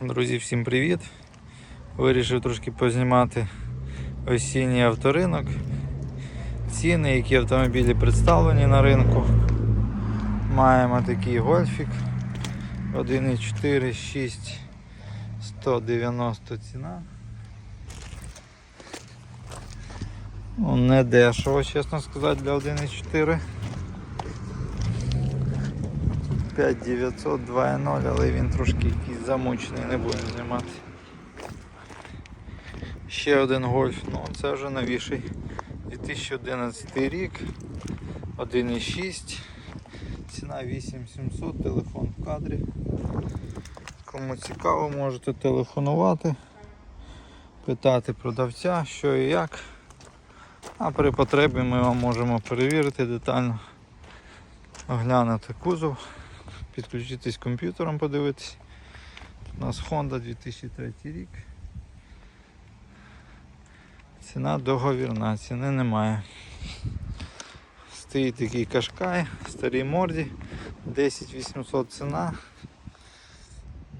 Друзі, всім привіт! Вирішив трошки познімати осінній авторинок, ціни, які автомобілі представлені на ринку. Маємо такий гольфік 1,4, 6, 190 ціна. Ну, не дешево, чесно сказати, для 1,4. 5900 2.0, але він трошки якийсь замучений, не будемо знімати. Ще один гольф, ну це вже новіший. 2011 рік, 1.6, ціна 8700, телефон в кадрі. Кому цікаво, можете телефонувати, питати продавця, що і як. А при потребі ми вам можемо перевірити детально, оглянути кузов підключитись комп'ютером, подивитись. У нас Honda 2003 рік. Ціна договірна, ціни немає. Стоїть такий кашкай, в старій морді, 10 800 ціна.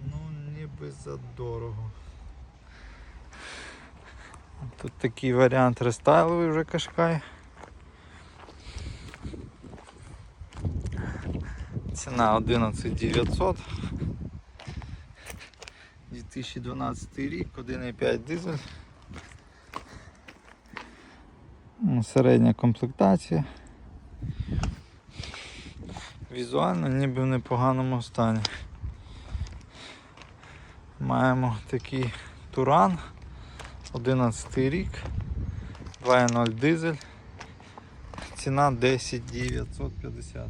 Ну ніби задорого. Тут такий варіант рестайловий вже кашкай. Ціна 11900. 2012 рік, 1,5 дизель. Ну, Середня комплектація. Візуально ніби в непоганому стані. Маємо такий туран, 11 рік, 2.0 дизель. Ціна 10 950.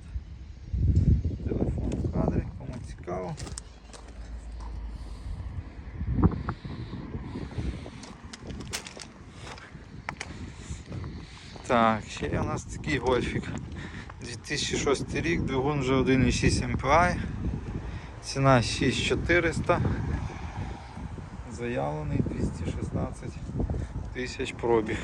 Телефон в кадрі, кому Так, ще є у нас такий гольфік. 2006 рік, двигун вже 1,6 MPI. Ціна 6400. Заявлений 216 тисяч пробіг.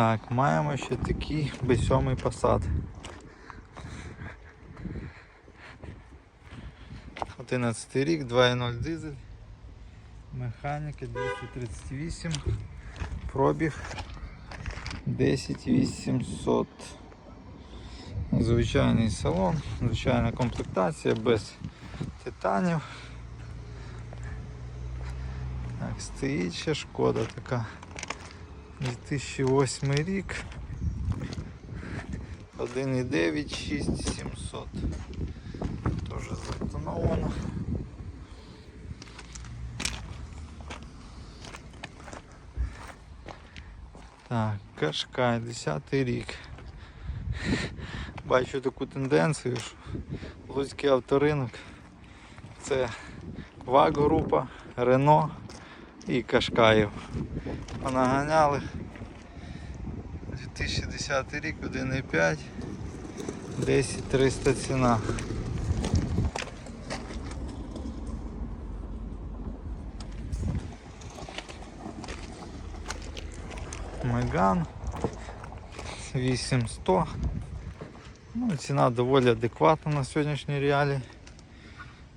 Так, маємо ще такий B7 Passat. 11 рік, 2.0 дизель, механіка 238, пробіг 10800. Звичайний салон, звичайна комплектація без титанів. Так, стоїть ще шкода така. 2008 рік. 1,9, 6700. Тоже затоновано. Так, Кашкай, 10 рік. Бачу таку тенденцію, що Луцький авторинок це ВАГ група, Рено і Кашкаїв. Понаганяли. 2010 рік, 1,5, 10 300 ціна. Меган 8100. Ну, ціна доволі адекватна на сьогоднішній реалії.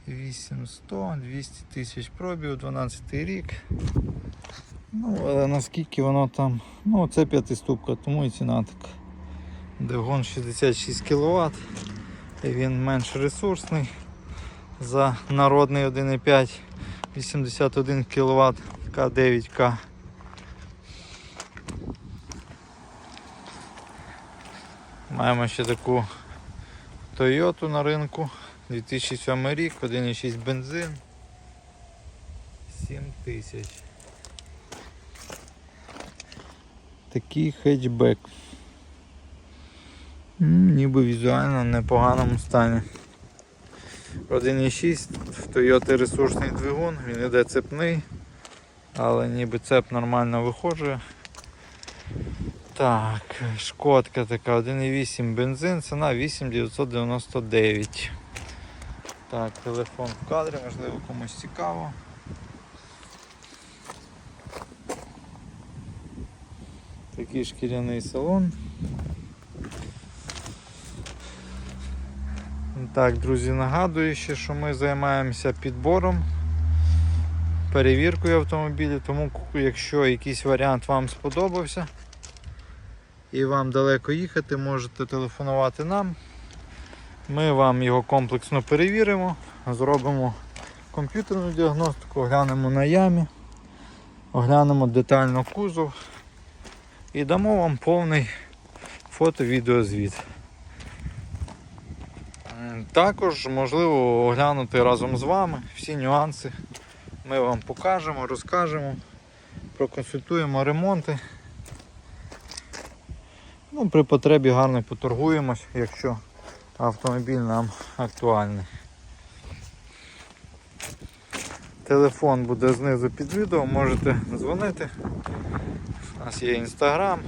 8100, 200 тисяч пробів, 12 рік. Ну, але наскільки воно там, ну це п'ятиступка, тому і ціна така. Двигун 66 кВт, він менш ресурсний за народний 1,5 81 кВт К9К. Маємо ще таку Toyota на ринку 2007 рік, 1,6 бензин 7 тисяч. Такий хетчбек. Ніби візуально в непоганому стані. 1,6 в Toyota ресурсний двигун, він іде цепний, але ніби цеп нормально виходжує. Так, шкодка така, 1,8 бензин, ціна 8999. Так, телефон в кадрі, можливо комусь цікаво. Такий шкіряний салон. Так, друзі, нагадую ще, що ми займаємося підбором, перевіркою автомобілів, тому якщо якийсь варіант вам сподобався і вам далеко їхати, можете телефонувати нам. Ми вам його комплексно перевіримо, зробимо комп'ютерну діагностику, оглянемо на ямі, оглянемо детально кузов і дамо вам повний фото-відеозвіт. Також можливо оглянути разом з вами всі нюанси. Ми вам покажемо, розкажемо, проконсультуємо ремонти. Ну, при потребі гарно поторгуємось, якщо автомобіль нам актуальний. Телефон буде знизу під відео, можете дзвонити. У нас є інстаграм.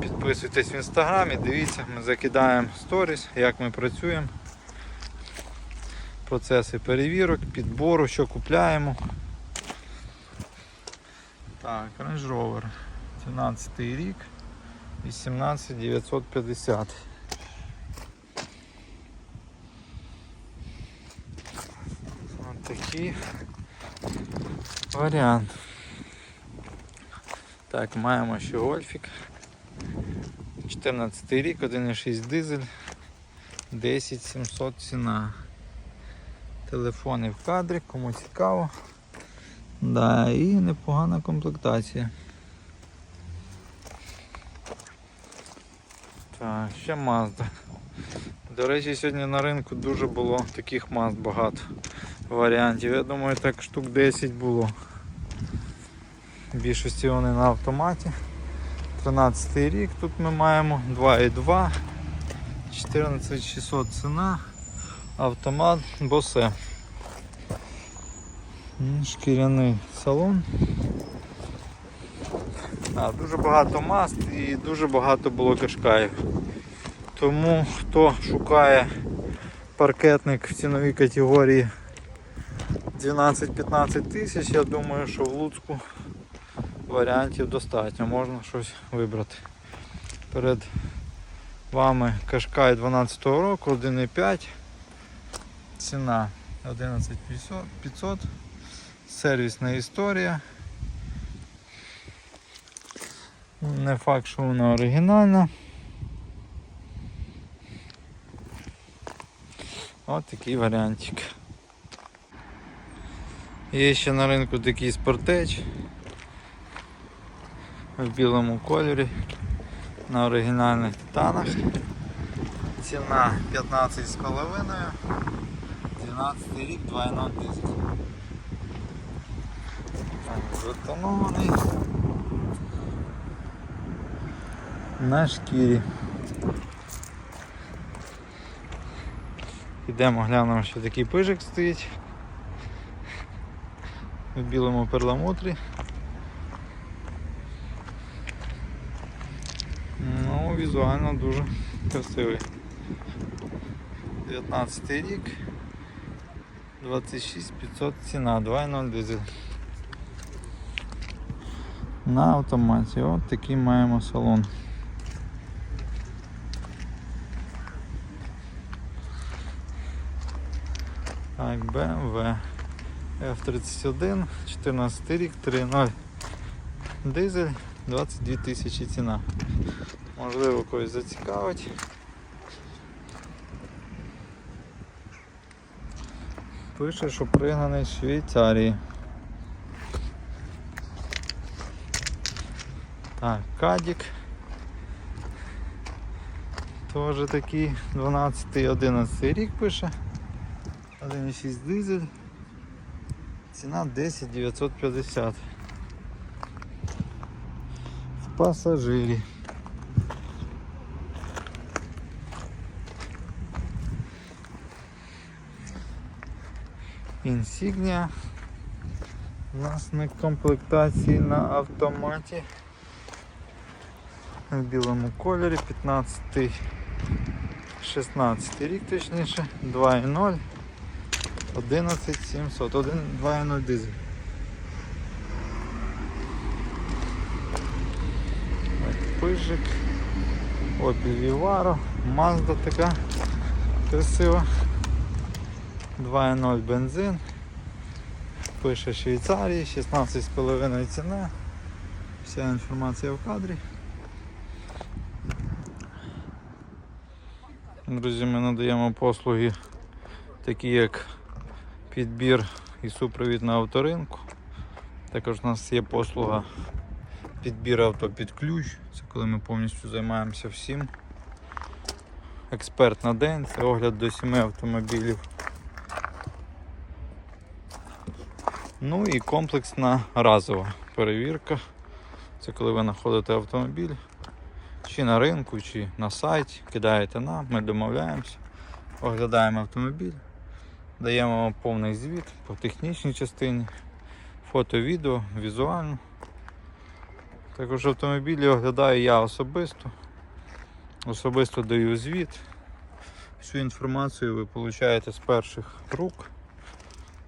Підписуйтесь в інстаграмі, дивіться, ми закидаємо сторіс, як ми працюємо. Процеси перевірок, підбору, що купляємо. Так, Range Rover. 17 рік, 18950. Ось такий варіант. Так, маємо ще гольфік. 14 рік, 1,6 дизель, 10700 ціна. Телефони в кадрі, кому цікаво. Да, і непогана комплектація. Так, ще Mazda. До речі, сьогодні на ринку дуже було таких Mazd багато варіантів. Я думаю, так штук 10 було. В більшості вони на автоматі. 13 рік тут ми маємо 2,2, 14600 ціна, автомат Bose. Шкіряний салон. А, дуже багато маст і дуже багато було кашкаїв. Тому хто шукає паркетник в ціновій категорії 12-15 тисяч, я думаю, що в Луцьку варіантів достатньо, можна щось вибрати. Перед вами Кашкай 12 року, 1,5. Ціна 11500, сервісна історія. Не факт, що вона оригінальна. Ось такий варіантик. Є ще на ринку такий спортеч в білому кольорі на оригінальних титанах. Ціна 15,5, 12 рік, 2,0 дизель. Так, Затонований на шкірі. Ідемо глянемо, що такий пижик стоїть в білому перламутрі. Ну, візуально дуже красивий. 19 рік, 26 500 ціна, 2.0 дизель. На автоматі. От такий маємо салон. Так, BMW F31, 14 рік, 3.0 дизель, 22 тисячі ціна. Можливо, когось зацікавить. Пише, що пригнаний з Швейцарії. Так, Кадік. Теж такий 12-11 рік пише. 1,6 дизель. Ціна 10 950. В пасажирі. Інсігнія. У нас на комплектації на автоматі. В білому кольорі 15 16 рік точніше, 2.0 11700, 2.0 дизель. пижик. Opel Vivaro, Mazda така красива. 2.0 бензин. Пише Швейцарії, 16,5 ціна. Вся інформація в кадрі. Друзі, ми надаємо послуги такі як підбір і супровід на авторинку. Також у нас є послуга підбір авто під ключ. Це коли ми повністю займаємося всім. Експерт на день, це огляд до 7 автомобілів. Ну і комплексна разова перевірка. Це коли ви знаходите автомобіль чи на ринку, чи на сайті, кидаєте нам, ми домовляємося, оглядаємо автомобіль, даємо вам повний звіт по технічній частині, фото, відео, візуально. Також автомобілі оглядаю я особисто. Особисто даю звіт. Всю інформацію ви получаєте з перших рук.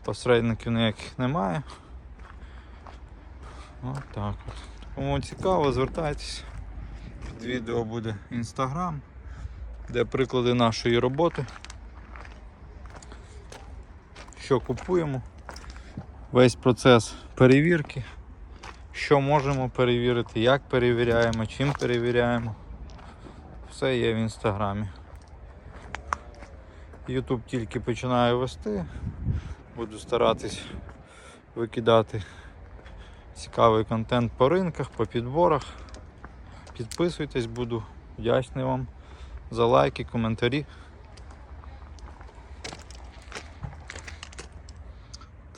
Посередників ніяких немає. От так от. Кому цікаво, звертайтеся. Під відео буде інстаграм, де приклади нашої роботи. Що купуємо, весь процес перевірки, що можемо перевірити, як перевіряємо, чим перевіряємо. Все є в інстаграмі. Ютуб тільки починаю вести. Буду старатись викидати цікавий контент по ринках, по підборах. Підписуйтесь, буду вдячний вам за лайки, коментарі.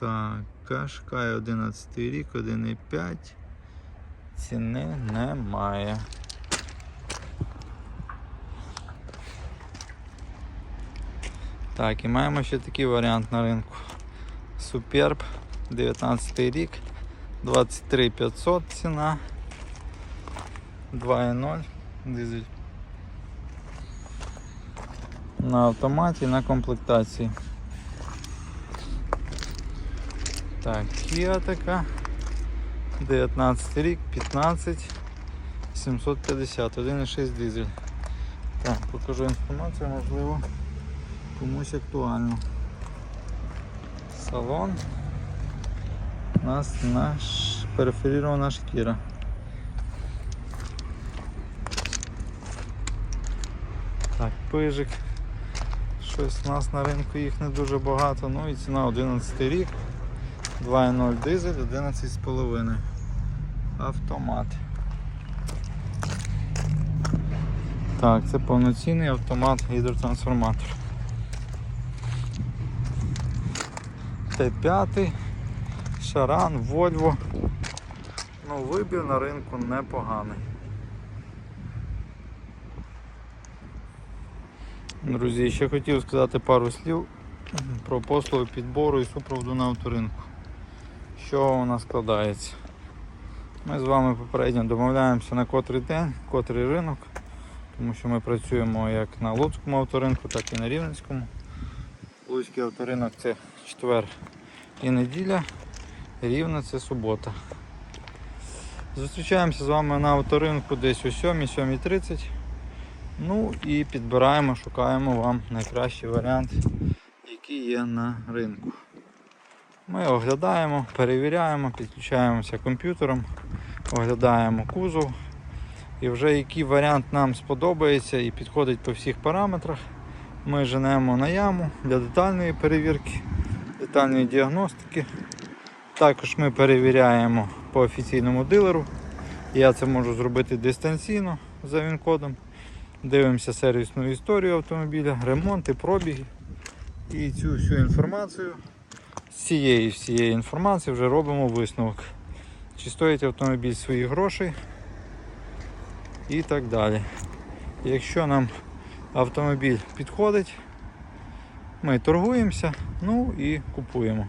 Так, Кашкай 11 рік, 1,5. Ціни немає. Так, і маємо ще такий варіант на ринку. Superb, 19 рік, 23 500 ціна. 2.0 дизель. На автоматі, на комплектації. Так, Kia така. 19 рік, 15 750, 1,6 дизель. Так, покажу інформацію, можливо, комусь актуально. Салон. У нас наш переферірована шкіра. Так, пижик. Щось у нас на ринку їх не дуже багато, ну і ціна 11 рік. 2.0 дизель, 11,5. Автомат. Так, це повноцінний автомат гідротрансформатор. Т5, Шаран, Вольво. Ну, вибір на ринку непоганий. Друзі, ще хотів сказати пару слів про послуги підбору і супроводу на авторинку. Що у нас складається? Ми з вами попередньо домовляємося на котрий день, котрий ринок, тому що ми працюємо як на Луцькому авторинку, так і на Рівненському. Луцький авторинок це четвер і неділя, Рівне це субота. Зустрічаємося з вами на авторинку десь о 7-7.30. Ну і підбираємо, шукаємо вам найкращий варіант, який є на ринку. Ми оглядаємо, перевіряємо, підключаємося комп'ютером, оглядаємо кузов. І вже який варіант нам сподобається і підходить по всіх параметрах, ми женемо на яму для детальної перевірки, детальної діагностики. Також ми перевіряємо по офіційному дилеру. Я це можу зробити дистанційно за він-кодом. Дивимося сервісну історію автомобіля, ремонти, пробіги. І цю всю інформацію цієї всієї інформації вже робимо висновок. Чи стоїть автомобіль своїх грошей і так далі. Якщо нам автомобіль підходить, ми торгуємося, ну і купуємо.